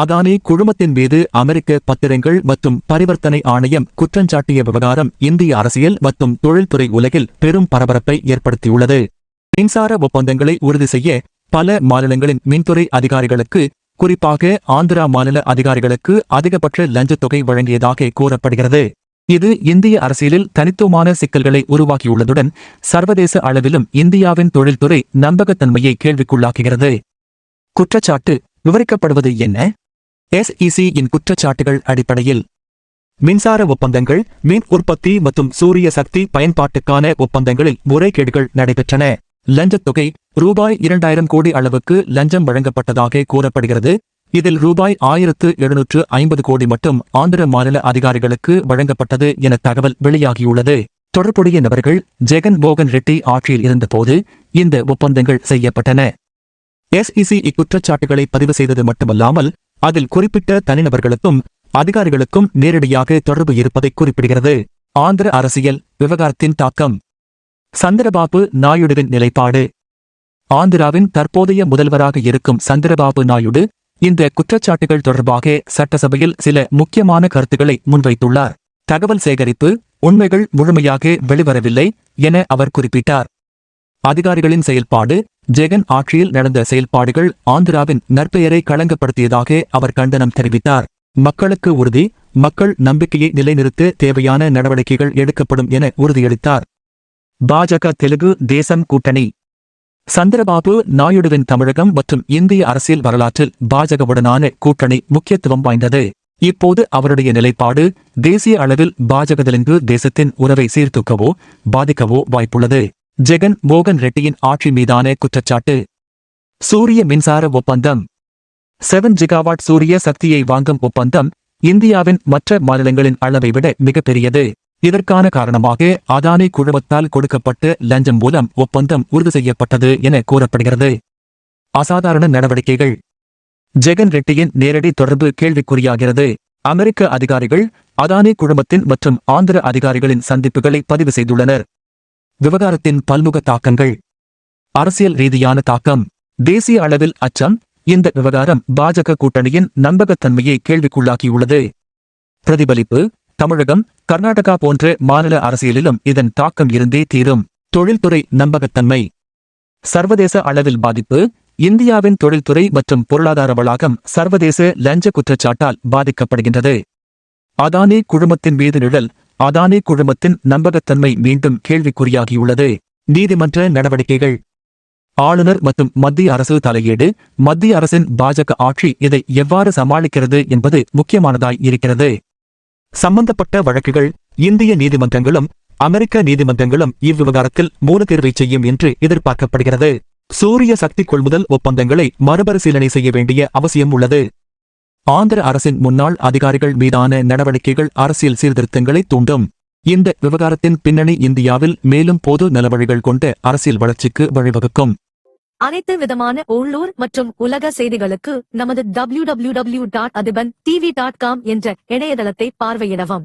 அதானி குழுமத்தின் மீது அமெரிக்க பத்திரங்கள் மற்றும் பரிவர்த்தனை ஆணையம் குற்றஞ்சாட்டிய விவகாரம் இந்திய அரசியல் மற்றும் தொழில்துறை உலகில் பெரும் பரபரப்பை ஏற்படுத்தியுள்ளது. மின்சார ஒப்பந்தங்களை உறுதி செய்ய பல மாநிலங்களின் மின்துறை அதிகாரிகளுக்கு குறிப்பாக ஆந்திரா மாநில அதிகாரிகளுக்கு அதிகபட்ச லஞ்சத் தொகை வழங்கியதாக கூறப்படுகிறது. இது இந்திய அரசியலில் தனித்துவமான சிக்கல்களை உருவாக்கியுள்ளதுடன் சர்வதேச அளவிலும் இந்தியாவின் தொழில்துறை நம்பகத்தன்மையை கேள்விக்குள்ளாக்குகிறது. குற்றச்சாட்டு விவரிக்கப்படுவது என்ன? எஸ்இசி இன் குற்றச்சாட்டுகள் அடிப்படையில். மின்சார ஒப்பந்தங்கள் மின் உற்பத்தி மற்றும் சூரிய சக்தி பயன்பாட்டுக்கான ஒப்பந்தங்களில் முறைகேடுகள் நடைபெற்றன. லஞ்சத் தொகை ரூபாய் இரண்டாயிரம் கோடி அளவுக்கு லஞ்சம் வழங்கப்பட்டதாக கூறப்படுகிறது. இதில் ரூபாய் ஆயிரத்து எழுநூற்று ஐம்பது கோடி மட்டும் ஆந்திர மாநில அதிகாரிகளுக்கு வழங்கப்பட்டது என தகவல் வெளியாகியுள்ளது. தொடர்புடைய நபர்கள் ஜெகன் மோகன் ரெட்டி ஆட்சியில் இருந்தபோது இந்த ஒப்பந்தங்கள் செய்யப்பட்டன. எஸ்இசி இக்குற்றச்சாட்டுகளை பதிவு செய்தது மட்டுமல்லாமல் அதில் குறிப்பிட்ட தனிநபர்களுக்கும் அதிகாரிகளுக்கும் நேரடியாக தொடர்பு இருப்பதை குறிப்பிடுகிறது. ஆந்திர அரசியல் விவகாரத்தின் தாக்கம். சந்திரபாபு நாயுடுவின் நிலைப்பாடு. ஆந்திராவின் தற்போதைய முதல்வராக இருக்கும் சந்திரபாபு நாயுடு இந்த குற்றச்சாட்டுகள் தொடர்பாக சட்டசபையில் சில முக்கியமான கருத்துக்களை முன்வைத்துள்ளார். தகவல் சேகரிப்பு உண்மைகள் முழுமையாக வெளிவரவில்லை என அவர் குறிப்பிட்டார். அதிகாரிகளின் செயல்பாடு ஜெகன் ஆட்சியில் நடந்த செயல்பாடுகள் ஆந்திராவின் நற்பெயரை களங்கப்படுத்தியதாக அவர் கண்டனம் தெரிவித்தார். மக்களுக்கு உறுதி மக்கள் நம்பிக்கையை நிலைநிறுத்த தேவையான நடவடிக்கைகள் எடுக்கப்படும் என உறுதியளித்தார். பாஜக தெலுங்கு தேசம் கூட்டணி. சந்திரபாபு நாயுடுவின் தமிழகம் மற்றும் இந்திய அரசியல் வரலாற்றில் பாஜகவுடனான கூட்டணி முக்கியத்துவம் வாய்ந்தது. இப்போது அவருடைய நிலைப்பாடு தேசிய அளவில் பாஜக தெலுங்கு தேசத்தின் உறவை சீர்தூக்கவோ பாதிக்கவோ வாய்ப்புள்ளது. ஜெகன் மோகன் ரெட்டியின் ஆட்சி மீதான குற்றச்சாட்டு. சூரிய மின்சார ஒப்பந்தம். செவன் ஜிகாவாட் சூரிய சக்தியை வாங்கும் ஒப்பந்தம் இந்தியாவின் மற்ற மாநிலங்களின் அளவை விட மிகப்பெரியது. இதற்கான காரணமாக அதானி குழுமத்தால் கொடுக்கப்பட்ட லஞ்சம் மூலம் ஒப்பந்தம் உறுதி செய்யப்பட்டது என கூறப்படுகிறது. அசாதாரண நடவடிக்கைகள். ஜெகன் ரெட்டியின் நேரடி தொடர்பு கேள்விக்குறியாகிறது. அமெரிக்க அதிகாரிகள் அதானி குழுமத்தின் மற்றும் ஆந்திர அதிகாரிகளின் சந்திப்புகளை பதிவு செய்துள்ளனர். விவகாரத்தின் பல்முக தாக்கங்கள். அரசியல் ரீதியான தாக்கம். தேசிய அளவில் அச்சம். இந்த விவகாரம் பாஜக கூட்டணியின் நம்பகத்தன்மையை கேள்விக்குள்ளாக்கியுள்ளது. பிரதிபலிப்பு. தமிழகம் கர்நாடகா போன்ற மாநில அரசியலிலும் இதன் தாக்கம் இருந்தே தீரும். தொழில்துறை நம்பகத்தன்மை. சர்வதேச அளவில் பாதிப்பு. இந்தியாவின் தொழில்துறை மற்றும் பொருளாதார வளாகம் சர்வதேச லஞ்ச குற்றச்சாட்டால் பாதிக்கப்படுகின்றது. அதானி குழுமத்தின் மீது நிழல். அதானி குழுமத்தின் நம்பகத்தன்மை மீண்டும் கேள்விக்குறியாகியுள்ளது. நீதிமன்ற நடவடிக்கைகள். ஆளுநர் மற்றும் மத்திய அரசு தலையீடு. மத்திய அரசின் பாஜக ஆட்சி இதை எவ்வாறு சமாளிக்கிறது என்பது முக்கியமானதாய் இருக்கிறது. சம்பந்தப்பட்ட வழக்குகள். இந்திய நீதிமன்றங்களும் அமெரிக்க நீதிமன்றங்களும் இவ்விவகாரத்தில் மூலத்தீர்வை செய்யும் என்று எதிர்பார்க்கப்படுகிறது. சூரிய சக்தி கொள்முதல் ஒப்பந்தங்களை மறுபரிசீலனை செய்ய வேண்டிய அவசியம் உள்ளது. ஆந்திர அரசின் முன்னாள் அதிகாரிகள் மீதான நடவடிக்கைகள் அரசியல் சீர்திருத்தங்களை தூண்டும். இந்த விவகாரத்தின் பின்னணி இந்தியாவில் மேலும் பொது நலவழிகள் கொண்ட அரசியல் வளர்ச்சிக்கு வழிவகுக்கும். அனைத்து விதமான உள்ளூர் மற்றும் உலக செய்திகளுக்கு நமது W W W dot Athiban TV dot com என்ற இணையதளத்தை பார்வையிடவும்.